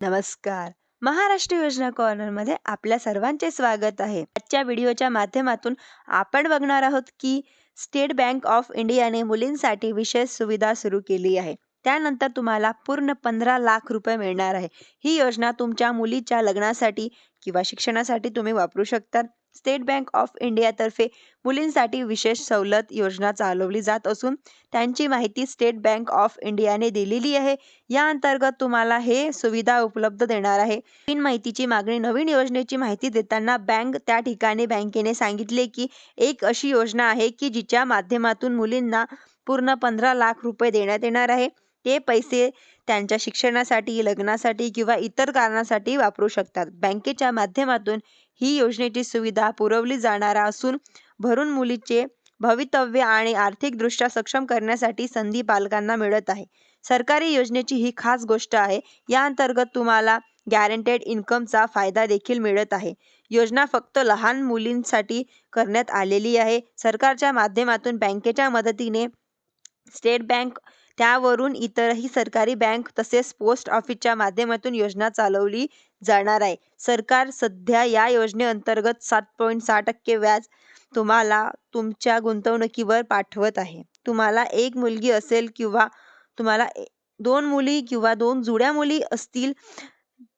नमस्कार. महाराष्ट्र योजना कॉर्नरमध्ये आपल्या सर्वांचे स्वागत आहे. आजच्या व्हिडिओच्या माध्यमातून आपण बघणार आहोत की स्टेट बँक ऑफ इंडियाने मुलींसाठी विशेष सुविधा सुरू केली आहे. त्यानंतर तुम्हाला पूर्ण पंधरा लाख रुपये मिळणार आहे. ही योजना तुमच्या मुलीच्या लग्नासाठी किंवा शिक्षणासाठी तुम्ही वापरू शकता स्टेट बँक ऑफ इंडियातर्फे मुलींसाठी विशेष सवलत योजना चालवली जात असून त्यांची माहिती स्टेट बँक ऑफ इंडियाने दिलेली आहे. या अंतर्गत तुम्हाला हे सुविधा उपलब्ध देणार आहे. नवीन माहितीची मागणी नवीन योजनेची माहिती देताना बँक त्या ठिकाणी बँकेने सांगितले की एक अशी योजना आहे की जिच्या माध्यमातून मुलींना पूर्ण पंधरा लाख रुपये देण्यात येणार आहे. ते पैसे त्यांच्या शिक्षणासाठी लग्नासाठी किंवा इतर कारणासाठी वापरू शकतात. बँकेच्या माध्यमातून ही योजनेची सुविधा पुरवली जाणार असून भरून मुलीचे भवितव्य आणि आर्थिकदृष्ट्या सक्षम करण्यासाठी संधी पालकांना मिळत आहे. सरकारी योजनेची ही खास गोष्ट आहे. या अंतर्गत तुम्हाला गॅरंटेड इन्कमचा फायदा देखील मिळत आहे. योजना फक्त लहान मुलींसाठी करण्यात आलेली आहे. सरकारच्या माध्यमातून बँकेच्या मदतीने स्टेट बँक त्यावरून इतरही सरकारी बँक तसेच पोस्ट ऑफिसच्या माध्यमातून योजना चालवली जाणार आहे. सरकार सध्या या योजनेअंतर्गत सात पॉईंट सहा टक्के व्याज तुम्हाला तुमच्या गुंतवणुकीवर पाठवत आहे. तुम्हाला एक मुलगी असेल किंवा तुम्हाला दोन मुली किंवा दोन जुड्या मुली असतील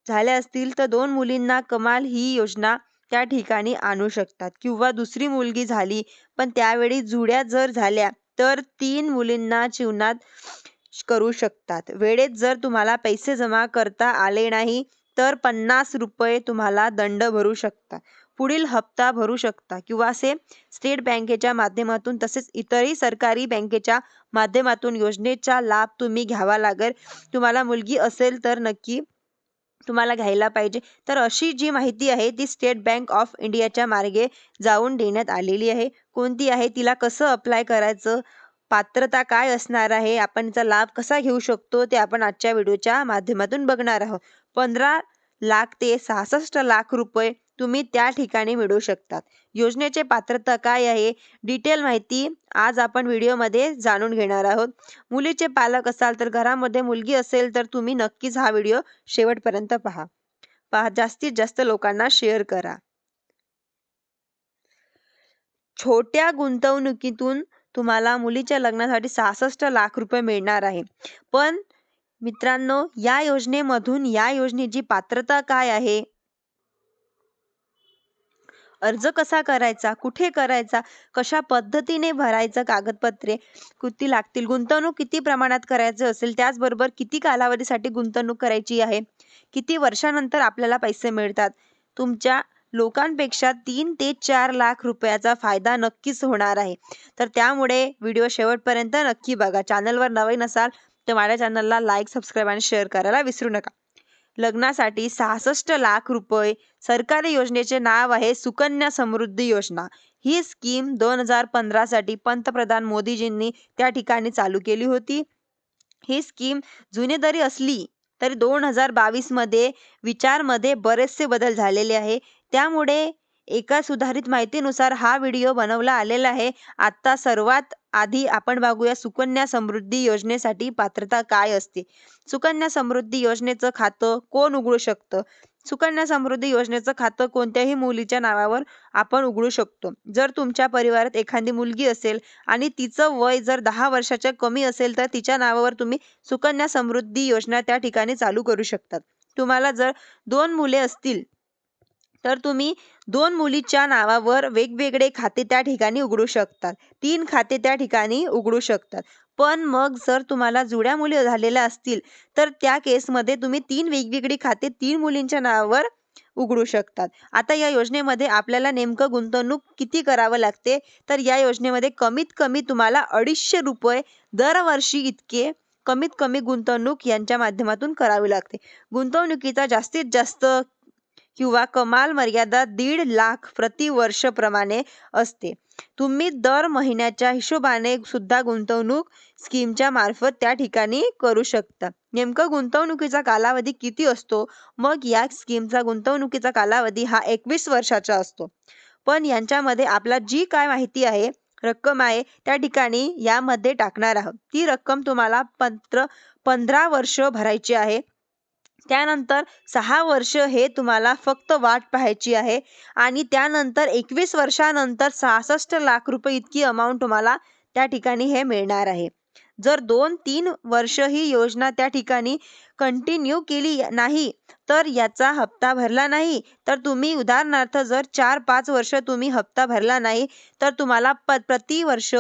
झाल्या असतील तर दोन मुलींना कमाल ही योजना त्या ठिकाणी आणू शकतात. किंवा दुसरी मुलगी झाली पण त्यावेळी जुड्या जर झाल्या तर तीन मुलींना जीवनात करू शकतात. वेळेत जर तुम्हाला पैसे जमा करता आले नाही तर पन्नास रुपये तुम्हाला दंड भरू शकता. पुढील हप्ता भरू शकता. किंवा असे स्टेट बँकेच्या माध्यमातून तसेच इतरही सरकारी बँकेच्या माध्यमातून योजनेचा लाभ तुम्ही घ्यावा लागेल. तुम्हाला मुलगी असेल तर नक्की तुम्हाला घ्यायला पाहिजे. तर अशी जी माहिती आहे ती स्टेट बँक ऑफ इंडियाच्या मार्गे जाऊन देण्यात आलेली आहे. कोणती आहे? तिला कसं अप्लाय करायचं? पात्रता काय असणार आहे? आपण त्याचा लाभ कसा घेऊ शकतो? ते आपण आजच्या व्हिडिओच्या माध्यमातून बघणार आहोत. पंधरा लाख ते सहासष्ट लाख रुपये तुम्ही त्या ठिकाणी मिळवू शकतात. योजनेचे पात्रता काय आहे? डिटेल माहिती आज आपण व्हिडिओमध्ये जाणून घेणार आहोत. मुलीचे पालक असाल तर घरामध्ये मुलगी असेल तर तुम्ही नक्कीच हा व्हिडिओ शेवटपर्यंत पहा. पहा जास्तीत जास्त लोकांना शेअर करा. छोट्या गुंतवणुकीतून तुम्हाला मुलीच्या लग्नासाठी सहासष्ट लाख रुपये मिळणार आहे. पण मित्रांनो या योजनेमधून या योजनेची पात्रता काय आहे? अर्ज कसा करायचा? कुठे करायचा? कशा पद्धतीने भरायचं कागदपत्रे? किती लागतील? गुंतवणूक किती प्रमाणात करायचं असेल? त्याचबरोबर किती कालावधीसाठी गुंतवणूक करायची आहे? किती वर्षानंतर आपल्याला पैसे मिळतात? तुमच्या लोकांपेक्षा तीन ते चार लाख रुपयाचा फायदा नक्कीच होणार आहे. तर त्यामुळे व्हिडिओ शेवटपर्यंत नक्की बघा. चॅनलवर नवीन असाल तर माझ्या चॅनलला लाईक सबस्क्राईब आणि शेअर करायला विसरू नका. लग्नासाठी सहासष्ट लाख रुपये सरकारी योजनेचे नाव आहे सुकन्या समृद्धी योजना. ही स्कीम दोन हजार पंधरासाठी पंतप्रधान मोदीजींनी त्या ठिकाणी चालू केली होती. ही स्कीम जुने जरी असली तरी दोन हजार बावीसमध्ये विचारमध्ये बरेचसे बदल झालेले आहे. त्यामुळे एका सुधारित माहितीनुसार हा व्हिडिओ बनवला आलेला आहे. आता सर्वात आधी आपण बघूया सुकन्या समृद्धी योजनेसाठी पात्रता काय असते. सुकन्या समृद्धी योजनेचं खातं कोण उघडू शकतं? सुकन्या समृद्धी योजनेचं खातं कोणत्याही मुलीच्या नावावर आपण उघडू शकतो. जर तुमच्या परिवारात एखादी मुलगी असेल आणि तिचं वय जर दहा वर्षाच्या कमी असेल तर तिच्या नावावर तुम्ही सुकन्या समृद्धी योजना त्या ठिकाणी चालू करू शकतात. तुम्हाला जर दोन मुले असतील तर तुम्ही दोन मुलीच्या नावावर वेगवेगळे खाते त्या ठिकाणी उघडू शकतात. तीन खाते त्या ठिकाणी उघडू शकतात. पण मग जर तुम्हाला जुड्या मुली झालेल्या असतील तर त्या केसमध्ये तुम्ही तीन वेगवेगळी खाते तीन मुलींच्या नावावर उघडू शकतात. आता या योजनेमध्ये आपल्याला नेमकं गुंतवणूक किती करावं लागते? तर या योजनेमध्ये कमीत कमी तुम्हाला अडीचशे रुपये दरवर्षी इतके कमीत कमी गुंतवणूक यांच्या माध्यमातून करावी लागते. गुंतवणुकीचा जास्तीत जास्त किंवा कमाल मर्यादा दीड लाख प्रति वर्ष प्रमाणे असते. तुम्ही दर महिन्याच्या हिशोबाने सुद्धा गुंतवणूक स्कीमच्या मार्फत त्या ठिकाणी करू शकता. नेमकं गुंतवणुकीचा कालावधी किती असतो? मग या स्कीमचा गुंतवणुकीचा कालावधी हा एकवीस वर्षाचा असतो. पण यांच्यामध्ये आपला जी काय माहिती आहे रक्कम आहे त्या ठिकाणी यामध्ये टाकणार आहोत. ती रक्कम तुम्हाला पंत्र पंधरा वर्ष भरायची आहे. त्यानंतर सहा वर्ष हे तुम्हाला फक्त वाट पाहायची आहे. आणि त्यानंतर एकवीस वर्षानंतर सहासष्ट लाख रुपये इतकी अमाऊंट तुम्हाला त्या ठिकाणी हे मिळणार आहे. जर दोन तीन वर्ष ही योजना त्या ठिकाणी कंटिन्यू केली नाही तर याचा हप्ता भरला नाही. तर तुम्ही उदाहरणार्थ जर चार पाच वर्ष तुम्ही हप्ता भरला नाही तर तुम्हाला प प्रतिवर्ष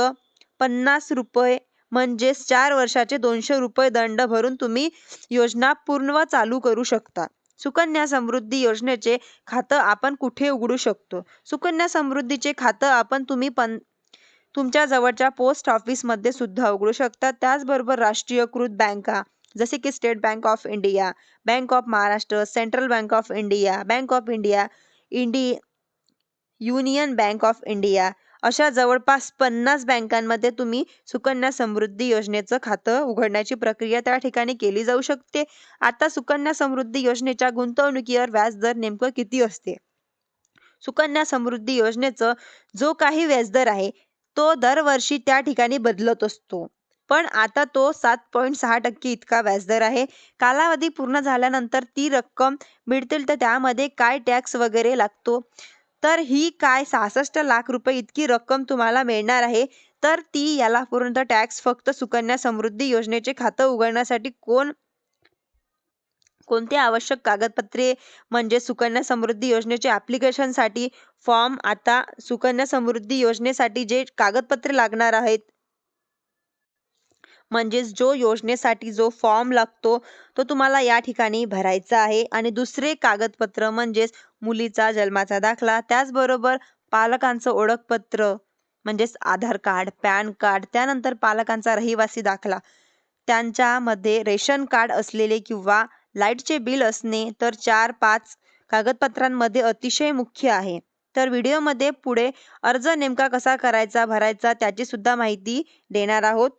पन्नास रुपये म्हणजेच चार वर्षाचे दोनशे रुपये दंड भरून तुम्ही योजना पूर्ण चालू करू शकता. सुकन्या समृद्धी योजनेचे खातं आपण कुठे उघडू शकतो? सुकन्या समृद्धीचे खातं आपण तुम्ही पन तुमच्या जवळच्या पोस्ट ऑफिसमध्ये सुद्धा उघडू शकता. त्याचबरोबर राष्ट्रीयकृत बँका जसे की state bank of India bank of Maharashtra central bank of India bank of India Indi union bank of India अशा जवळपास पन्नास बँकांमध्ये तुम्ही सुकन्या समृद्धी योजनेचं खातं उघडण्याची प्रक्रिया त्या ठिकाणी केली जाऊ शकते. आता सुकन्या समृद्धी योजनेच्या गुंतवणुकीवर व्याजदर नेमकं किती असते? सुकन्या समृद्धी योजनेचं जो काही व्याजदर आहे तो दरवर्षी त्या ठिकाणी बदलत असतो. पण आता तो सात पॉईंट सहा टक्के इतका व्याजदर आहे. कालावधी पूर्ण झाल्यानंतर ती रक्कम मिळतील तर त्यामध्ये काय टॅक्स वगैरे लागतो? तर ही काय सहासष्ट लाख रुपये इतकी रक्कम तुम्हाला मिळणार आहे? तर ती याला पूर्ण टॅक्स फक्त सुकन्या समृद्धी योजनेचे खातं उघडण्यासाठी कोण कोणते आवश्यक कागदपत्रे म्हणजे सुकन्या समृद्धी योजनेचे ॲप्लिकेशनसाठी फॉर्म आता सुकन्या समृद्धी योजनेसाठी जे कागदपत्रे लागणार आहेत म्हणजेच जो योजनेसाठी जो फॉर्म लागतो तो तुम्हाला या ठिकाणी भरायचा आहे. आणि दुसरे कागदपत्र म्हणजेच मुलीचा जन्माचा दाखला त्याचबरोबर पालकांचं ओळखपत्र म्हणजेच आधार कार्ड पॅन कार्ड त्यानंतर पालकांचा रहिवासी दाखला. त्यांच्यामध्ये रेशन कार्ड असलेले किंवा लाईटचे बिल असणे तर चार पाच कागदपत्रांमध्ये अतिशय मुख्य आहे. तर व्हिडिओमध्ये पुढे अर्ज नेमका कसा करायचा भरायचा त्याची सुद्धा माहिती देणार आहोत.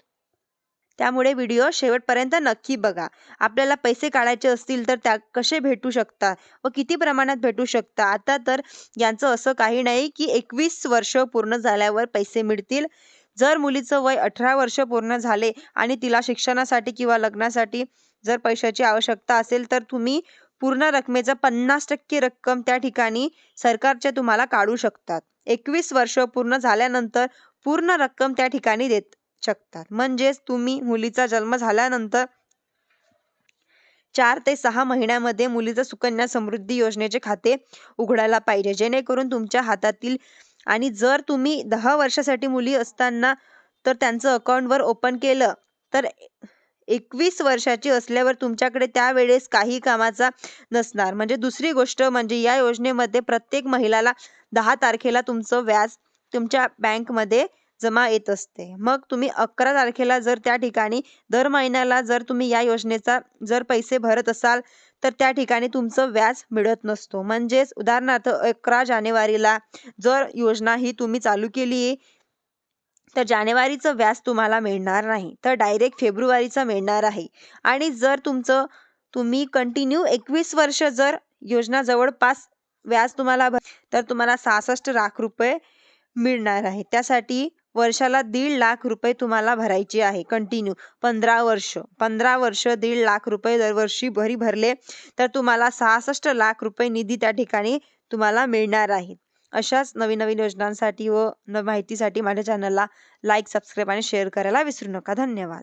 त्यामुळे व्हिडिओ शेवटपर्यंत नक्की बघा. आपल्याला पैसे काढायचे असतील तर त्या कसे भेटू शकतात व किती प्रमाणात भेटू शकता आता तर यांचं असं काही नाही की एकवीस वर्ष पूर्ण झाल्यावर पैसे मिळतील. जर मुलीचं वय अठरा वर्ष पूर्ण झाले आणि तिला शिक्षणासाठी किंवा लग्नासाठी जर पैशाची आवश्यकता असेल तर तुम्ही पूर्ण रकमेचा पन्नास टक्के रक्कम त्या ठिकाणी सरकारच्या तुम्हाला काढू शकतात. एकवीस वर्ष पूर्ण झाल्यानंतर पूर्ण रक्कम त्या ठिकाणी देत शकतात. म्हणजेच तुम्ही मुलीचा जन्म झाल्यानंतर चार ते सहा महिन्यामध्ये मुलीचं सुकन्या समृद्धी योजनेचे खाते उघडायला पाहिजे. जेणेकरून तुमच्या हातातील आणि जर तुम्ही दहा वर्षासाठी मुली असताना तर त्यांचं अकाउंटवर ओपन केलं तर एकवीस वर्षाची असल्यावर तुमच्याकडे त्यावेळेस काही कामाचा नसणार. म्हणजे दुसरी गोष्ट म्हणजे या योजनेमध्ये प्रत्येक महिलाला दहा तारखेला तुमचं व्याज तुमच्या बँकमध्ये जमा येत असते. मग तुम्ही अकरा तारखेला जर त्या ठिकाणी दर महिन्याला जर तुम्ही या योजनेचा जर पैसे भरत असाल तर त्या ठिकाणी तुमचं व्याज मिळत नसतो. म्हणजेच उदाहरणार्थ अकरा जानेवारीला जर योजना ही तुम्ही चालू केली तर जानेवारीचं व्याज तुम्हाला मिळणार नाही. तर डायरेक्ट फेब्रुवारीचं मिळणार आहे. आणि जर तुमचं तुम्ही कंटिन्यू एकवीस वर्ष जर योजना जवळपास व्याज तुम्हाला तर तुम्हाला सहासष्ट लाख रुपये मिळणार आहे. त्यासाठी वर्षाला दीड लाख रुपये तुम्हाला भरायचे आहे. कंटिन्यू पंधरा वर्ष. पंधरा वर्ष दीड लाख रुपये दरवर्षी भरी भरले तर तुम्हाला सहासष्ट लाख रुपये निधी त्या ठिकाणी तुम्हाला मिळणार आहे. अशाच नवीन नवीन योजनांसाठी व न माहितीसाठी माझ्या चॅनलला लाईक सबस्क्राईब आणि शेअर करायला विसरू नका. धन्यवाद.